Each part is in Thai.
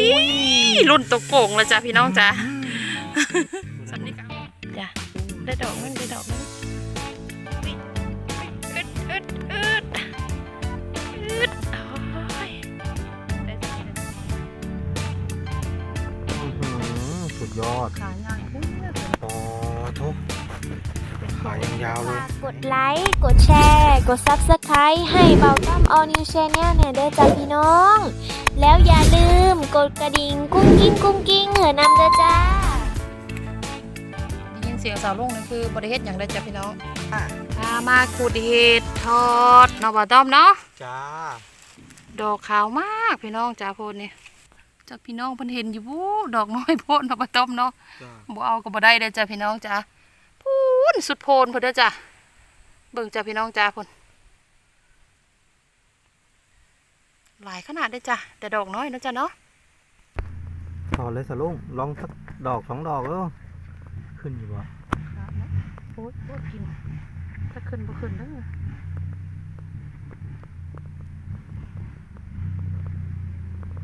ยรุ่นตัวโก่งแล้วจ้ะพี่น้องจ้ะสำนีกันจ้ะได้ดอกนึงได้ดอกนึงอุ๊ยอึดอึดอึดอึดโอ้ยได้สำนีแล้วอื้อหือสุดยอดขาใหญ่เด้อปอทุก ขายยาวๆเลยฝากกดไลค์ กดแชร์ กด Subscribe ให้เบาต้อม All New Channel เนี่ยเด้อจ้าพี่น้อง แล้วอย่าลืมกดกระดิ่งกุ้งกิ้งกุ้งกิ้งเหอะนำเด้อจ้าได้ยินเสียงสาวลุงนี่คือบริเฮ็ดอย่างไรจ้ะพี่น้องพามาขุดเห็ดทอดเนาะบ่ต้อมเนาะ จ้า ดอกขาวมากพี่น้องจ้าโพดนี่จากพี่น้องเพิ่นเห็นอยู่วู้ดอกน้อยโพดเนาะบ่ต้อมเนาะจ้า บ่เอาก็บ่ได้เด้อจ้าพี่น้องจ้าพู นสุดโพนเพิ่นเด้อจ้าเบิ่งจ้าพี่น้องจ้าพุ่นหลายขนาดเด้อจ้าแต่ดอกน้อยเนาะจ้าเนาะต่อเลยสะลุงลองสักดอกสองดอกแล้วขึ้นอยู่วะโอ้ยโอ้ยกินถ้าขึ้นบ่ขึ้นเด้อ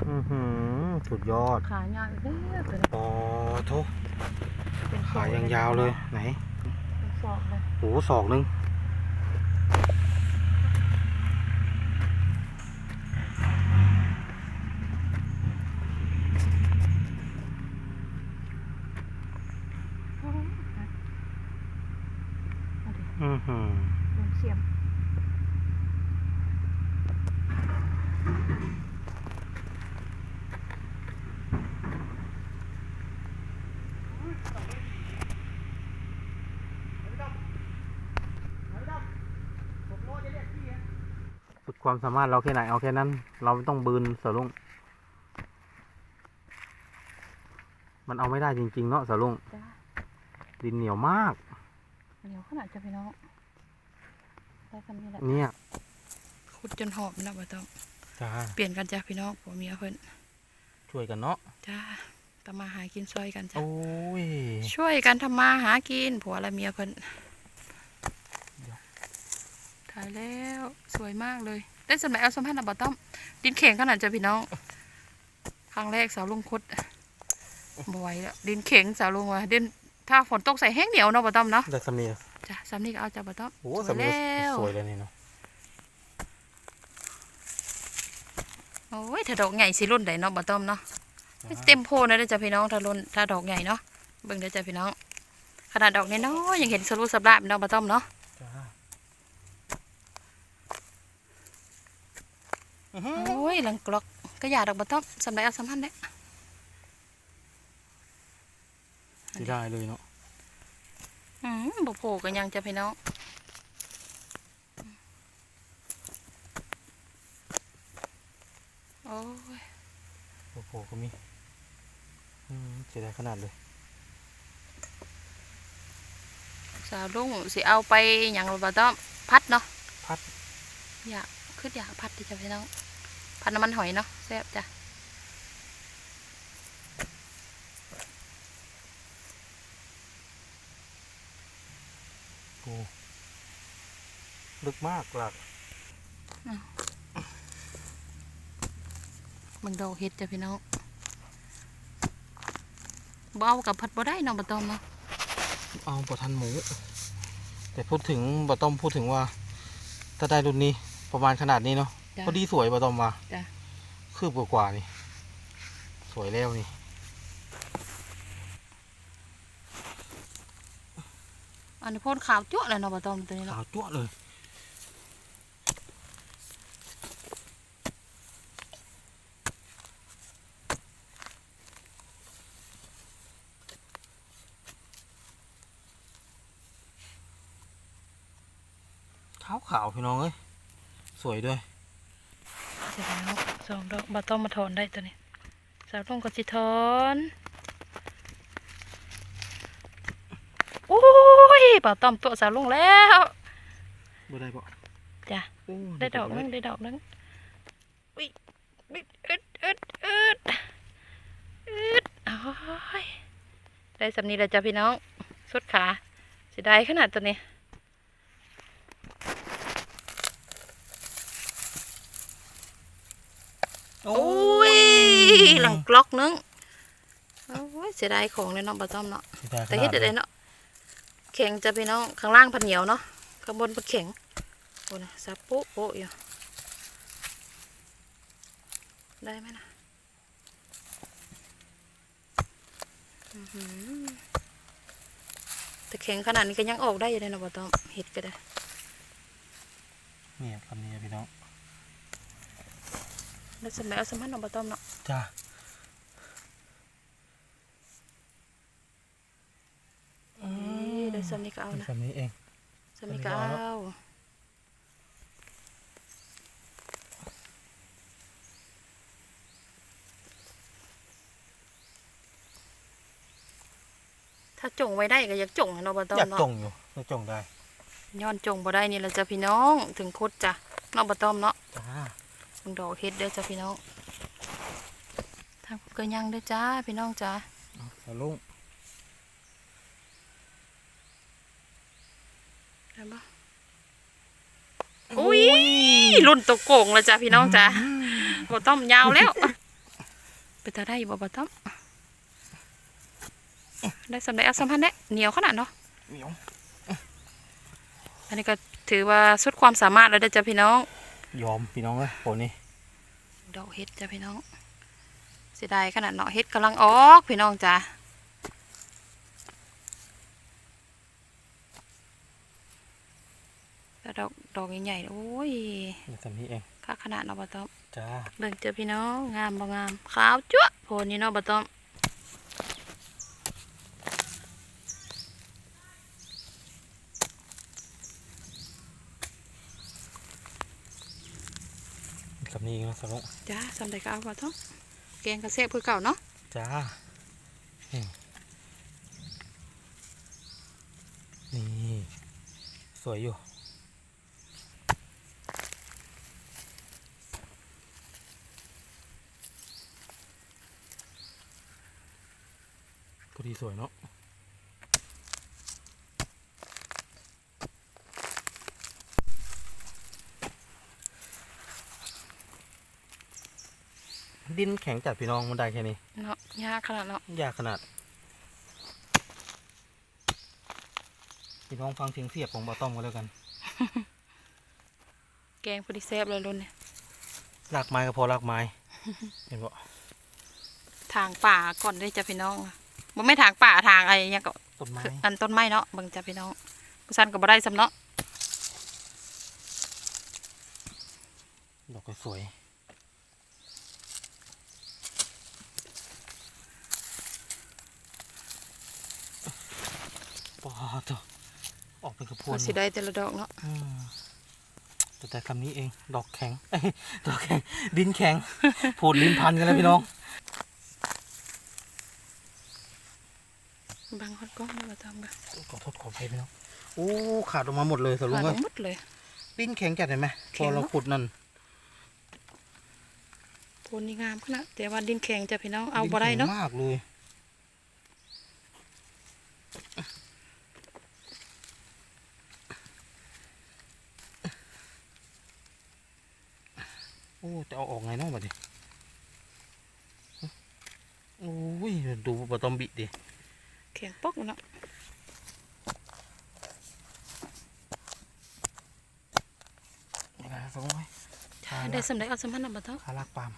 อือหือสุดยอดขาใหญ่เด้อตัวนี้ปอทุกเป็นขายยาวๆเลยไหนเป็น ศอกเลยโอ้ศอกหนึง เอาดิ อือหือ ลงเสียม สุด ความสามารถเราแค่ไหนเอาแค่นั้น เราไม่ต้องบืนสะลุงมันเอาไม่ได้จริง ๆ เนาะสะลุงจ้าดินเหนียวมากเหนียวขนาดจ้ะพี่น้องได้คำนี้แหละเนี่ยขุดจนหอบนะบ่ต้องจ้าเปลี่ยนกันจ้ะพี่น้องผัวเมียเพิ่นช่วยกันเนาะจ้าทำมาหากินช่วยกันจ้ะโอ้ยช่วยกันทำมาหากินผัวและเมียเพิ่นถ่ายแล้วสวยมากเลย ได้สมัยเอาสมพันธ์นะบ่ต้อมดินเข่งขนาดจ้ะพี่น้องครั้งแรกสาวลุงคุดบ่ไหวแล้วดินเข่งสาวลุงว่ะดินถ้าฝนตกใส่แห้งเหนียวเนาะบ่ต้อมเนาะได้สำเนียงจ้ะสำนี่ก็เอาจ้ะบ่ต้อมโอ้สวยสำเนียแล้วงสวยเลยนี่เนาะโอ้ยถ้าดอกใหญ่สิรุ่นใดเนาะบ่ต้อมเนาะเต็มโพนะเด้อจ้ะพี่น้องถ้ารุ่นถ้าดอกใหญ่เนาะเบิ่งเด้อจ้ะพี่น้องขนาดดอกน้อยๆยังเห็นสรุปสับลาบเนาะบ่ต้อมเนาะ จ้า โอ้ยหลังกลอกก็อย่าดอกบ่ต้อมสำหรับเอาสำคัญเด้อที่ได้เลยเนาะอืมบ่โผล่กันยังจ้ะพี่น้องโอ้ยโอ้โหก็มีอืมเสียดายขนาดเลยสาวลุงสิเอาไปหยังบ่ต้อมพัดเนาะพัดอยากคืออยากพัดดิจ้ะพี่น้อง พัดน้ำมันหอยเนาะแซ่บจ้ะโอ้ลึกมากหลักมึงดอกเฮ็ดจ้ะพี่น้องบ่เอากับพัดบ่ได้เนาะบ่ต้อมเนาะเอาบะทันหมู แต่พูดถึงบะต้อมพูดถึงว่า ถ้าได้รุ่นนี้ประมาณขนาดนี้เนาะ จ้ะ พอดีสวยบะต้อมว่าจ้ะ คืบกว่าๆนี่ สวยแล้วนี่ อันนี้โพ่นขาวจั่วเลยเนาะบ่ต้อมตัวนี้เนาะขาวจั่วะเลย ขาวขาวๆพี่น้องเอ้ย สวยด้วยเสร็จแล้วสองดอกบ่ต้องมาถอนได้ตัวนี้สาวลงก็สิถอนโอ้ยบ่ต้อมตัวสาวลงแล้วบ่ได้ปะจ้ะโอ้ได้ดอกนึงได้ดอกนึงอุ้ยอึดอึดอึดอึดอึดโอ้ยได้สำนีแล้วจ้ะพี่น้องสุดขาสิได้ขนาดตัวนี้ โอ้โอ้ยหลังกล็อกนึงโอ้ยเสียดายของเลยเนาะบ่ต้อมเนาะสียดายแต่เฮ็ดได้เนาะแข็งจะพี่น้องข้างล่างพันเหนียวเนาะข้างบนพันแข็งโอ้นะซับโป๊ะโป๊ะอยู่ได้ไหมนะอื้อหือแต่แข็งขนาดนี้ก็ยังออกได้อยู่เลยเนาะบ่ต้อมเห็ดก็ได้เนี่ยคำนี้พี่น้อง แล้วสมัยเอาสมันเนาะบ่ต้อมเนาะจ้าเอ้ยได้สำนี้ก็เอานะคำนี้เองสำนี้ก็สำนี้ก็เอาเอาถ้าจงไว้ได้ก็อยากจงอะเนาะบ่ต้อมอยากเนาะจงอยู่อยากจงได้ย้อนจงบ่ได้นี่แหละจ้ะพี่น้องถึงโคตรจ้ะเนาะบ่ต้อมเนาะจ้าเบิ่ งดอกเฮ็ดเด้อจ้ะพี่น้องทางก็ยังเด้อจ้าพี่น้องจ้าสลุงได้บ่อุ้ยรุ่นตกโก่งแล้วจ้ะพี่น้องจ้าบ่ต้อมยาวแล้ว ไปตาได้บ่บ่ต้อมได้สำได้เอาสัมพันธ์แน่เหนียวขนาดเนาะเหนียวอันนี้ก็ถือว่าสุดความสามารถแล้วเด้อจ้ะพี่น้อง ยอมพี่น้องเลยโหนี่ดอกเฮ็ดจ้ะพี่น้อง เสียดายขนาดเนาะเฮ็ดกำลังออกพี่น้องจ้าแล้วดอกดอกใหญ่ๆโอ้ยเนี่ยคำนี้เองค่าขนาดเนาะบ่ต้อมจ้าเบิ่งเจอพี่น้องงามบ่งามขาวจั๊วะโพนนี่เนาะบ่ต้อม นี้เองนะสลุงจ้าสำใดก็เอาบ่ต้อมแกงกระเซบคือเก่าเนาะจ้านี่นี่สวยอยู่พอดีสวยเนาะ ดินแข็งจัดพี่น้องมันได้แค่นี้เนาะยากขนาดเนาะยากขนาด พี่น้องฟังเสียงเสียบของบอต้อมกันแล้วกัน แกงพอดีแซบเลยรุ่นเนี่ยลากไม้ก็พอลากไม้ เห็นบ่ทางป่าก่อนได้อจ้ะพี่น้องบ่ไม่ทางป่าทางอะไรเนี่ยก็ต้นไม้คืออันต้นไม้เนาะเบิ่งจ้ะพี่น้องผู้ซันก็บ่ได้สำเนาะดอกก็สวย ปอตัวออกเป็นกระพวก็นสิได้แต่ละดอกเนาะอืมแต่แต่คำนี้เองดอกแข็งเอ้ยดอกแข็งดินแข็งพูดลิ้นพันกันแล้วพี่น้องบางคนก็ไม่มาทำกันขอโทษขออภัยพี่น้องโอ้ขาดออกมาหมดเลยสรุปขาดว่าหมดเลยดินแข็งจัดเห็นไหมแข็พงอเนอะเราขุดนั่นโพนนี่งามขนาดแต่ว่าดินแข็งจ้ะพี่น้องเอาบ่ได้เนาะดิแข็งมากเลย อ้จะเอาออกไงเนาะบัดนี้โอ้ยดูปลาตอมบิดิแข็งปอกเนาะยังไงสองไว้จ้าได้สำเร็จเอาสมันน่ะบ่ต้องขาลากปาล์ม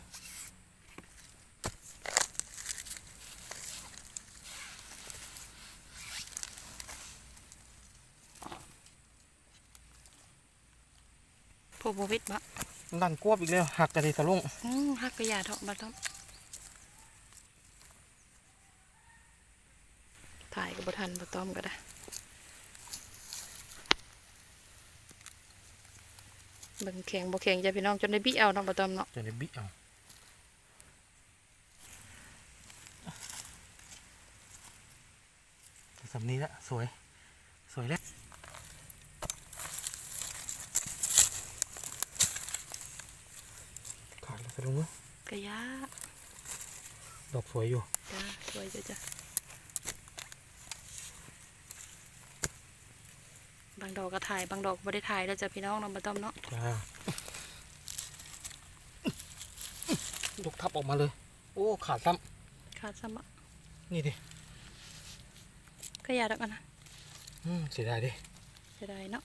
โพบ่วิดบ่ ดันกวบอีกแล้วหักกันดิสะลุงอือฮักกะยาเถาะบ่ต้องถ่ายก็บ่ทันบ่ต้อมก็ได้เบิ่งแข็งบ่แข็งจ้ะพี่น้องจนได้บิเอาเนาะบ่ต้อมเนาะจะได้บิเอาสำนี้ละสวย สวยแล้ว ขาดแล้วสะลุงเว้ยกะยาดอกสวยอยู่จ้าสวยจ้ะจ้ะบางดอกก็ถ่ายบางดอกก็บ่ได้ถ่ายแล้วจ้ะพี่น้องเนาะบ่ต้อมเนาะจ้ายกทับออกมาเลย โอ้ ขาดซ้ขาดสมะำนี่ดิก็อยาดักกันนะอืมเสียดายดิจะได้เนาะ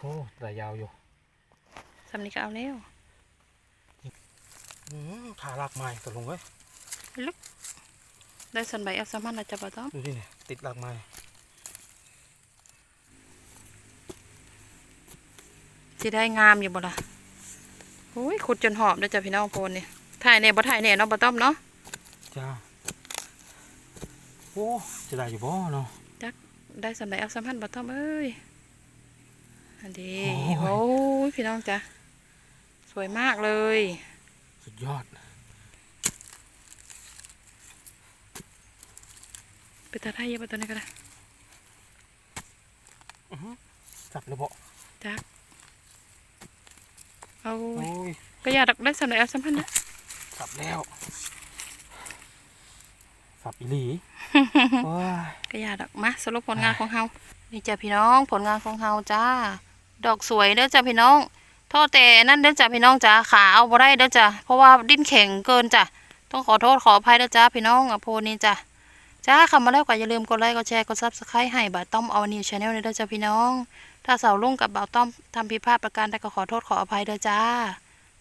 โอ้รายยาวอยู่สำนี้ก็เอาแล้วอืมขาลากไม้ตกลงเว้ยได้ส่วนใบแอลซามันนะจ๊ะบ่ต้อมดูดิเนี่ยติดลากไม้สิได้งามอยู่บ่ล่ะโอ้ยขุดจนหอบเด้อจ้ะพี่น้องโพนนี่ถ่ายเนี่ยบ่ถ่ายเนี่ยเนาะบ่ต้อมเนาะจ้าโอ้เสียดายอยู่บ่เนาะได้สำใบแอลซามันบ่ต้อมเอ้ยอันดีโอ้โอ้ยยพี่น้องจ้ะ สวยมากเลย สุดยอด ไปตาไทยเยอะไปตัวนี้ก็ได้อื้อหือจับเลยบ่จักเอาโอ้ยก็อยากได้สำใบแอลซามันนะจับแล้วสับอีหลีโอ้ยก็อยากดอกมาสรุปผลงานของเฮานี่จ้ะพี่น้องผลงานของเฮาจ้า ดอกสวยเด้อจ้ะพี่น้องโทษแต่นั่นเด้อจ้ะพี่น้องจ้าขาเอาบ่ได้เด้อจ้ะเพราะว่าดิ้นแข็งเกินจ้ะต้องขอโทษขออภัยเด้อจ้ะพี่น้องอะโพนี้จ้ะจ้าคำมาแล้วก็อย่าลืมกดไลค์กดแชร์กดซับสไครต์ให้บ่าวต้อมเอานิวชาแนลเด้อจ้ะพี่น้อง ถ้าสาวลุงกับบ่าวต้อมทำผิดพลาดประการใดก็ขอโทษขออภัยเด้อจ้า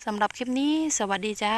สำหรับคลิปนี้ สวัสดีจ้า